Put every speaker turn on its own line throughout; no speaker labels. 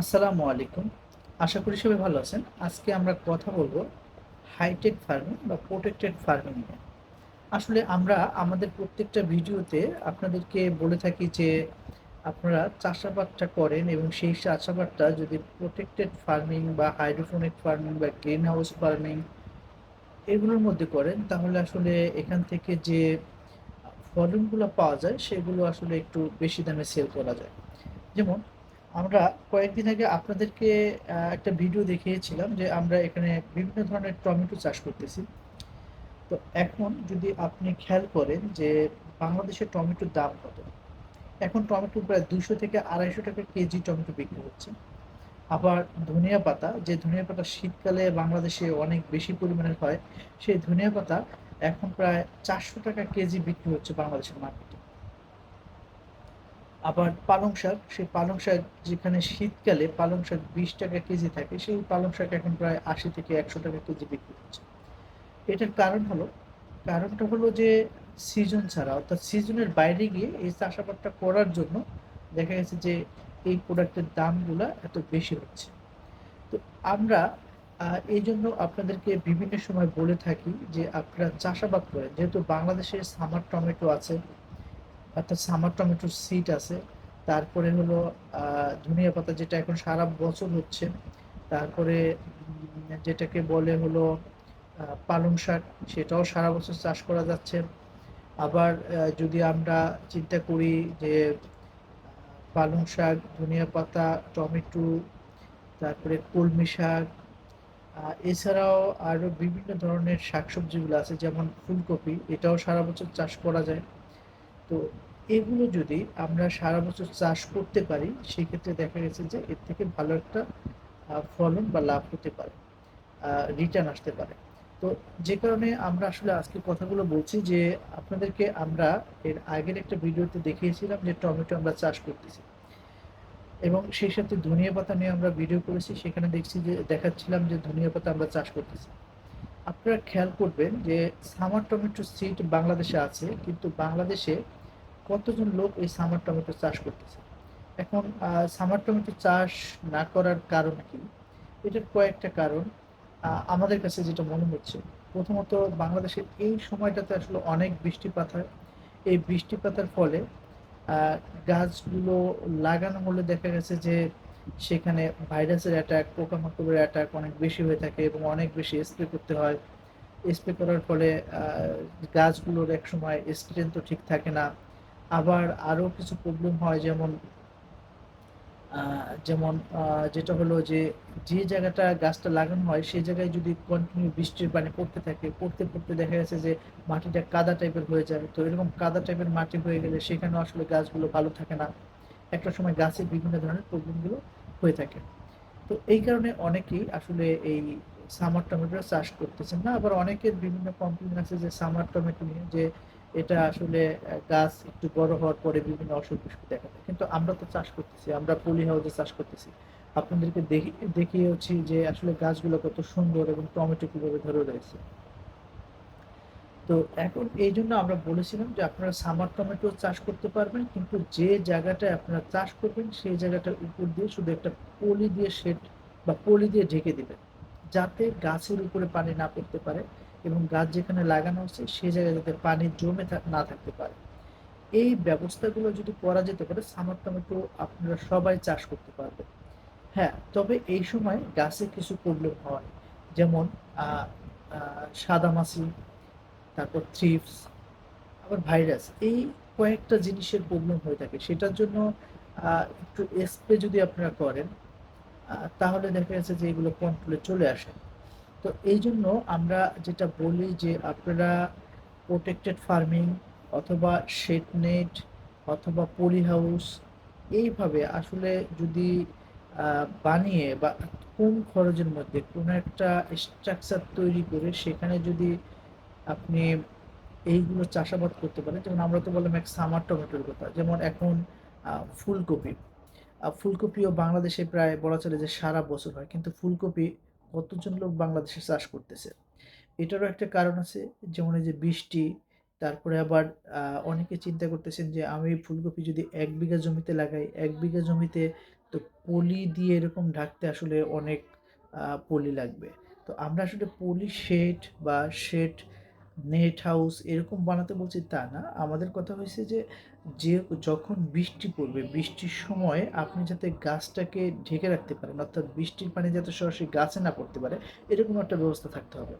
আসসালামু আলাইকুম। আশা করি সবাই ভালো আছেন। আজকে আমরা কথা বলব হাইটেক ফার্মিং বা প্রোটেক্টেড ফার্মিং নিয়ে। আসলে আমরা আমাদের প্রত্যেকটা ভিডিওতে আপনাদেরকে বলে থাকি যে আপনারা চাষাবাদটা করেন এবং সেই চাষাবাদটা যদি প্রোটেক্টেড ফার্মিং বা হাইড্রোফোনিক ফার্মিং বা গ্রিন হাউস ফার্মিং এগুলোর মধ্যে করেন, তাহলে আসলে এখান থেকে যে ফলনগুলো পাওয়া যায়, সেগুলো আসলে একটু বেশি দামে সেল করা যায়। যেমন আমরা কয়েকদিন আগে আপনাদেরকে একটা ভিডিও দেখিয়েছিলাম যে আমরা এখানে বিভিন্ন ধরনের টমেটো চাষ করতেছি। তো এখন যদি আপনি খেয়াল করেন যে বাংলাদেশের টমেটোর দাম কত? এখন টমেটো প্রায় দুশো থেকে আড়াইশো টাকা কেজি টমেটো বিক্রি হচ্ছে। আবার ধনিয়া পাতা, যে ধনিয়া পাতা শীতকালে বাংলাদেশে অনেক বেশি পরিমাণের হয়, সেই ধনিয়া পাতা এখন প্রায় চারশো টাকা কেজি বিক্রি হচ্ছে বাংলাদেশের মার্কেটে আবার পালং শাক, সেই পালং শাক যেখানে শীতকালে পালং শাক বিশ টাকা কেজি থাকে, সেই পালং শাক এখন প্রায় আশি থেকে একশো টাকা কেজি বিক্রি হচ্ছে। এটার কারণ হলো, কারণটা হলো যে সিজন ছাড়া, অর্থাৎ সিজনের বাইরে গিয়ে এই চাষাবাদটা করার জন্য দেখা গেছে যে এই প্রোডাক্টের দামগুলো এত বেশি হচ্ছে। তো আমরা এই জন্য আপনাদেরকে বিভিন্ন সময় বলে থাকি যে আপনারা চাষাবাদ করেন। যেহেতু বাংলাদেশে সামার টমেটো আছে অর্থাৎ সামার টমেটোর সিড আছে। তারপরে হলো ধনিয়া পাতা যেটা এখন সারা বছর হচ্ছে, তারপরে যেটাকে বলে হলো পালং শাক, সেটাও সারা বছর চাষ করা যাচ্ছে। আবার যদি আমরা চিন্তা করি যে পালং শাক, ধনিয়া পাতা, টমেটো, তারপরে কলমি শাক এছাড়াও আরও বিভিন্ন ধরনের শাকসবজিগুলো আছে, যেমন ফুলকপি, এটাও সারা বছর চাষ করা যায়। তো এগুলো যদি আমরা সারা বছর চাষ করতে পারি, সেক্ষেত্রে দেখা গেছে যে এর থেকে ভালো একটা ফলন বা লাভ হতে পারে রিটার্ন আসতে পারে। তো যে কারণে আমরা আসলে আজকে কথাগুলো বলছি যে আপনাদেরকে আমরা এর আগের একটা ভিডিওতে দেখিয়েছিলাম যে টমেটো আমরা চাষ করতেছি। এবং সেই সাথে ধনিয়া পাতা নিয়ে আমরা ভিডিও করেছি, সেখানে দেখছি যে, দেখাচ্ছিলাম যে ধনিয়া পাতা আমরা চাষ করতেছি। আপনারা খেয়াল করবেন যে সামার টমেটো সিড বাংলাদেশে আছে, কিন্তু বাংলাদেশে কতজন লোক এই সামার টমেটো চাষ করতেছে? এখন সামার টমেটো চাষ না করার কারণ কি? এটার কয়েকটা কারণ। আমাদের কাছে যেটা মনে হচ্ছে, প্রথমত বাংলাদেশের এই সময়টাতে আসলে অনেক বৃষ্টিপাত হয়। এই বৃষ্টিপাতের ফলে গাছগুলো লাগানো হলে দেখা গেছে যে সেখানে ভাইরাসের অ্যাটাক পোকামাকড়ের অ্যাটাক অনেক বেশি হয়ে থাকে এবং অনেক বেশি স্প্রে করতে হয়। স্প্রে করার ফলে গাছগুলোর এক সময় স্ট্রেন্থ তো ঠিক থাকে না। আবার আরও কিছু প্রবলেম হয়, যেমন যেমন যেটা হলো যে যে জায়গাটা গাছটা লাগানো হয়, সেই জায়গায় যদি কন্টিনিউ বৃষ্টির পানি পড়তে থাকে, পড়তে পড়তে দেখা গেছে যে, মাটিটা কাদা টাইপের হয়ে যায়। তো এরকম কাদা টাইপের মাটি হয়ে গেলে সেখানে আসলে গাছগুলো ভালো থাকে না। একটা সময় গাছের বিভিন্ন ধরনের প্রবলেমগুলো হয়ে থাকে। তো এই কারণে অনেকেই আসলে এই সামার টমেটো চাষ করতেছেন না। আবার অনেকের বিভিন্ন কমপ্লেন আছে যে সামার টমেটো নিয়ে, যে এটা আসলে গাছ একটু বড় হওয়ার পরে বিভিন্ন অসুখ বিসুখ দেখা দেয়। কিন্তু আমরা তো চাষ করতেছি, আমরা পলি হাউসে চাষ করতেছি। আপনাদেরকে দেখি দেখিয়েছি যে আসলে গাছগুলো কত সুন্দর এবং টমেটো কীভাবে ধরে রয়েছে। তো এখন এই জন্য আমরা বলেছিলাম যে আপনারা সামার টমেটো চাষ করতে পারবেন, কিন্তু যে জায়গাটায় আপনারা চাষ করবেন, সেই জায়গাটার উপর দিয়ে শুধু একটা পলি দিয়ে শেড বা পলি দিয়ে ঢেকে দিবেন। যাতে গাছের উপরে পানি না পড়তে পারে। এবং গাছ যেখানে লাগানো হচ্ছে সে জায়গায় যাতে পানি জমে না থাকতে পারে। এই ব্যবস্থাগুলো যদি করা যেতে পারে সামার টমেটো আপনারা সবাই চাষ করতে পারবেন। হ্যাঁ তবে এই সময় গাছে কিছু প্রবলেম হয়। যেমন সাদামাছি তারপর থ্রিপস আবার ভাইরাস এই কয়েকটা জিনিসের প্রবলেম হয়ে থাকে। সেটার জন্য একটু স্প্রে যদি আপনারা করেন তাহলে দেখা যাচ্ছে যে এগুলো কন্ট্রোলে চলে আসে। তো এই জন্য আমরা যেটা বলি যে আপনারা প্রোটেক্টেড ফার্মিং অথবা শেড নেট অথবা পলি হাউস এইভাবে আসলে যদি বানিয়ে বা কম খরচের মধ্যে কোনো একটা স্ট্রাকচার তৈরি করে সেখানে যদি আপনি এইগুলো চাষাবাদ করতে পারেন, যেমন আমরা তো বললাম এক সামার টমেটোর কথা, যেমন এখন ফুলকপি। ফুলকপিও বাংলাদেশে প্রায় বলা চলে যে সারা বছর হয়, কিন্তু ফুলকপি কতজন লোক বাংলাদেশে চাষ করতেছে এটারও একটা কারণ আছে যেমন এই যে বৃষ্টি তারপরে আবার অনেকে চিন্তা করতেছেন যে আমি ফুলকপি যদি এক বিঘা জমিতে লাগাই এক বিঘা জমিতে তো পলি দিয়ে এরকম ঢাকতে আসলে অনেক পলি লাগবে। তো আমরা আসলে পলি শেড বা শেড নেট হাউস এরকম বানাতে বলছি তা না। আমাদের কথা হয়েছে যে, যে যখন বৃষ্টি পড়বে, বৃষ্টির সময় আপনি যাতে গাছটাকে ঢেকে রাখতে পারেন। অর্থাৎ বৃষ্টির পানি যাতে সরাসরি গাছে না পড়তে পারে, এরকম একটা ব্যবস্থা থাকতে হবে।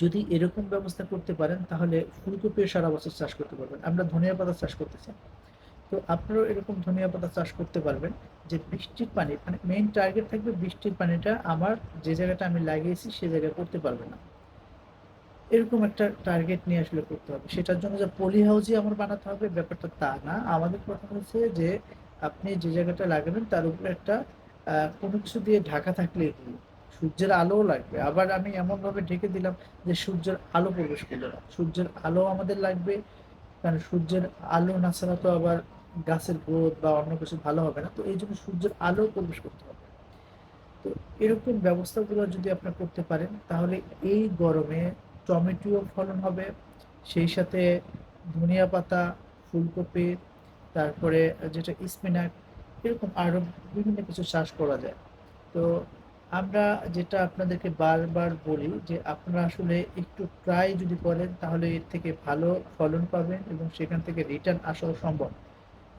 যদি এরকম ব্যবস্থা করতে পারেন তাহলে ফুলকপিও সারা বছর চাষ করতে পারবেন। আমরা ধনিয়া পাতা চাষ করতে চাই। তো আপনারাও এরকম ধনিয়া পাতা চাষ করতে পারবেন যে বৃষ্টির পানি মানে মেইন টার্গেট থাকবে বৃষ্টির পানিটা আমার যে জায়গাটা আমি লাগিয়েছি সে জায়গায় পড়তে পারবে না। এরকম একটা টার্গেট নিয়ে আসলে করতে হবে। সেটার জন্য যে পলি হাউসই আমার বানাতে হবে, ব্যাপারটা তা না। আমাদের কথা হচ্ছে যে, আপনি যে জায়গাটা লাগাবেন তার উপরে একটা কোনো কিছু দিয়ে ঢাকা থাকলেই হলো। সূর্যের আলোও লাগবে। আবার আমি এমনভাবে ঢেকে দিলাম যে সূর্যের আলো প্রবেশ করল না। সূর্যের আলো আমাদের লাগবে। কারণ সূর্যের আলো না ছাড়া তো আবার গাছের গ্রোথ বা অন্য কিছু ভালো হবে না। তো এই জন্য সূর্যের আলো প্রবেশ করতে হবে। তো এরকম ব্যবস্থাগুলো যদি আপনারা করতে পারেন, তাহলে এই গরমে টমেটোও ফলন হবে। সেই সাথে ধনিয়া পাতা, ফুলকপি, তারপরে যেটা স্পিনাচ এরকম আরও বিভিন্ন কিছু চাষ করা যায়। তো আমরা যেটা আপনাদেরকে বারবার বলি যে আপনারা আসলে একটু ট্রাই যদি করেন তাহলে এর থেকে ভালো ফলন পাবেন এবং সেখান থেকে রিটার্ন আসাও সম্ভব।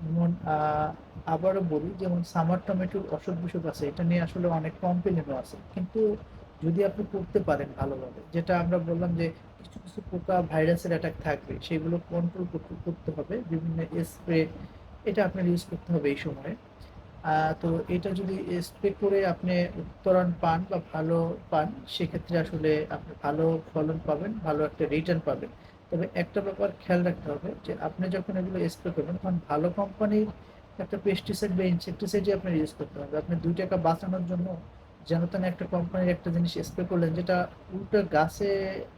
যেমন আবারও বলি যেমন সামার টমেটোর অসুখ-বিসুখ আছে। এটা নিয়ে আসলে অনেক কমপ্লেইনও আছে। কিন্তু যদি আপনি করতে পারেন ভালোভাবে, যেটা আমরা বললাম যে কিছু, কিছু পোকা ভাইরাসের অ্যাটাক থাকবে সেগুলো কন্ট্রোল করতে হবে। বিভিন্ন স্প্রে এটা আপনার ইউজ করতে হবে এই সময়ে। তো এটা যদি স্প্রে করে আপনি উত্তরণ পান বা ভালো পান সেক্ষেত্রে আসলে আপনি ভালো ফলন পাবেন, ভালো একটা রিটার্ন পাবেন। তবে একটা ব্যাপার খেয়াল রাখতে হবে যে আপনি যখন এগুলো স্প্রে করবেন তখন ভালো কোম্পানির একটা পেস্টিসাইড বা ইনসেক্টিসাইডই আপনার ইউজ করতে হবে। আপনি দুই টাকা বাঁচানোর জন্য যেন একটা কোম্পানির একটা জিনিস স্প্রে করলেন যেটা উল্টো গাছে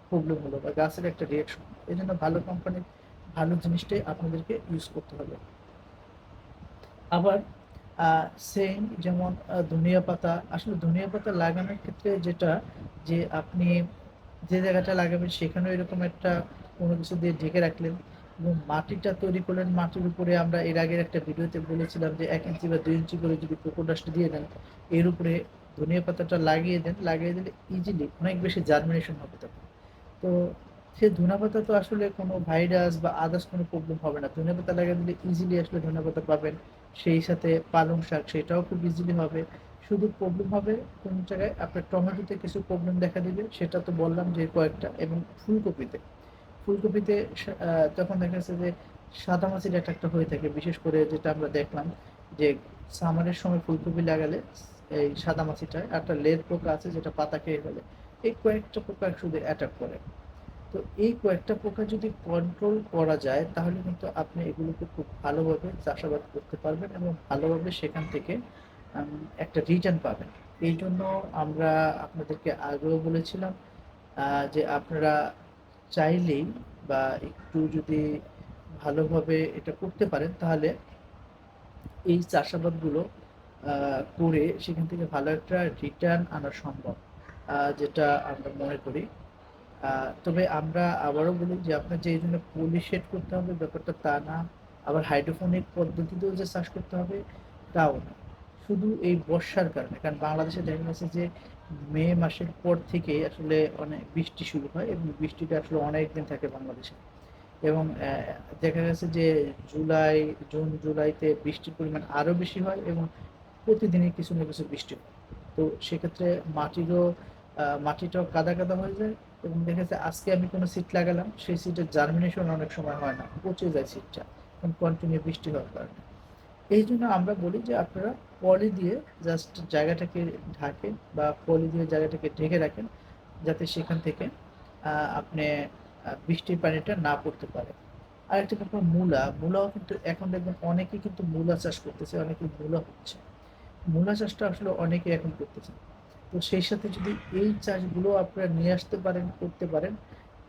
প্রবলেম হলো বা গাছের একটা রিঅ্যাকশন। এজন্য ভালো কোম্পানির ভালো জিনিসটাই আপনাদেরকে ইউজ করতে হবে। আবার আ সেইম যেমন ধনিয়া পাতা, আসলে ধনিয়া পাতা লাগানোর ক্ষেত্রে যেটা যে আপনি যে জায়গাটা লাগাবেন সেখানেও এরকম একটা কোনো কিছু দিয়ে ঢেকে রাখলেন এবং মাটিটা তৈরি করলেন। মাটির উপরে আমরা এর আগের একটা ভিডিওতে বলেছিলাম যে এক ইঞ্চি বা দুই ইঞ্চি করে যদি কোকো ডাস্ট দিয়ে দেন, এর উপরে ধনিয়া পাতাটা লাগিয়ে দেন। লাগিয়ে দিলে ইজিলি অনেক বেশি জার্মিনেশন হবে তখন। তো সে ধনেপাতা তো আসলে কোনো ভাইরাস বা আদার্স কোনো প্রবলেম হবে না। ধনেপাতা লাগিয়ে দিলে ইজিলি আসলে ধনেপাতা পাবেন। সেই সাথে পালং শাক, সেটাও খুব ইজিলি হবে। শুধু প্রবলেম হবে কোন জায়গায় আপনার টমেটোতে কিছু প্রবলেম দেখা দিবে, সেটা তো বললাম যে কয়েকটা এবং ফুলকপিতে। ফুলকপিতে তখন দেখা যাচ্ছে যে সাদামাছির অ্যাটাকটা হয়ে থাকে। বিশেষ করে যেটা আমরা দেখলাম যে সামারের সময় ফুলকপি লাগালে এই সাদামাছিটা একটা লেদ পোকা আছে যেটা পাতা খেয়ে ফেলে। এই কয়েকটা পোকা শুধু অ্যাটাক করে। তো এই কয়েকটা পোকা যদি কন্ট্রোল করা যায়, তাহলে কিন্তু আপনি এগুলোকে খুব ভালোভাবে চাষাবাদ করতে পারবেন এবং ভালোভাবে সেখান থেকে একটা রিটার্ন পাবেন। এই জন্য আমরা আপনাদেরকে আগেও বলেছিলাম যে আপনারা চাইলেই বা একটু যদি ভালোভাবে এটা করতে পারেন, তাহলে এই চাষাবাদগুলো করে সেখান থেকে ভালো একটা রিটার্ন আনা সম্ভব। যেটা আমরা মনে করি। তবে আমরা আবারও বলি যে আপনার যে এইজন্য পলি শেড করতে হবে ব্যাপারটা তা না। আবার হাইড্রোপনিক পদ্ধতিতেও যে চাষ করতে হবে তাও না। শুধু এই বর্ষার কারণে। কারণ বাংলাদেশে দেখা গেছে যে মে মাসের পর থেকে আসলে অনেক বৃষ্টি শুরু হয় এবং বৃষ্টিটা আসলে অনেক দিন থাকে বাংলাদেশে। এবং দেখা গেছে যে জুলাই, জুন, জুলাইতে বৃষ্টির পরিমাণ আরও বেশি হয় এবং প্রতিদিনই কিছু না কিছু বৃষ্টি। তো সেক্ষেত্রে মাটিরও মাটিটাও কাদা, কাদা হয়ে যায় এবং দেখা যাচ্ছে আজকে আমি কোনো সিট লাগালাম সেই সিটের জার্মিনেশন অনেক সময় হয় না। পচে যায় সিটটা কারণ কন্টিনিউ বৃষ্টি হওয়ার কারণে। এই জন্য আমরা বলি যে আপনারা পলি দিয়ে জাস্ট জায়গাটাকে ঢাকেন বা পলি দিয়ে জায়গাটাকে ঢেকে রাখেন যাতে সেখান থেকে আপনি বৃষ্টির পানিটা না পড়তে পারে। আরেকটা ব্যাপার মূলা, মূলাও কিন্তু এখন দেখবেন অনেকেই কিন্তু মূলা চাষ করতেছে, অনেকের মূলা হচ্ছে। মূলা চাষটা আসলে অনেকেই এখন করতেছে। তো সেই সাথে যদি এই চাষগুলো আপনারা নিয়ে আসতে পারেন, করতে পারেন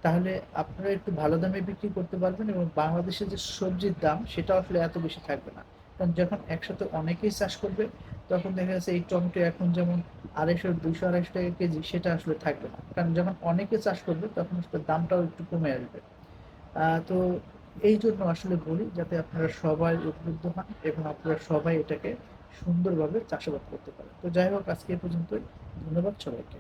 তাহলে আপনারা একটু ভালো দামে বিক্রি করতে পারবেন এবং বাংলাদেশে যে সবজির দাম সেটাও আসলে এত বেশি থাকবে না। কারণ যখন একসাথে অনেকেই চাষ করবে তখন দেখা যাচ্ছে এই টমেটো এখন যেমন ৳২৫০, ৳২০০, কেজি সেটা আসলে থাকবে না। কারণ যখন অনেকে চাষ করবে তখন আসলে দামটাও একটু কমে আসবে। তো এই জন্য আসলে বলি যাতে আপনারা সবাই উপলব্ধ হন এবং আপনারা সবাই এটাকে সুন্দরভাবে চাষাবাদ করতে পারে। তো যাই হোক আজকে এ পর্যন্তই। ধন্যবাদ সবাইকে।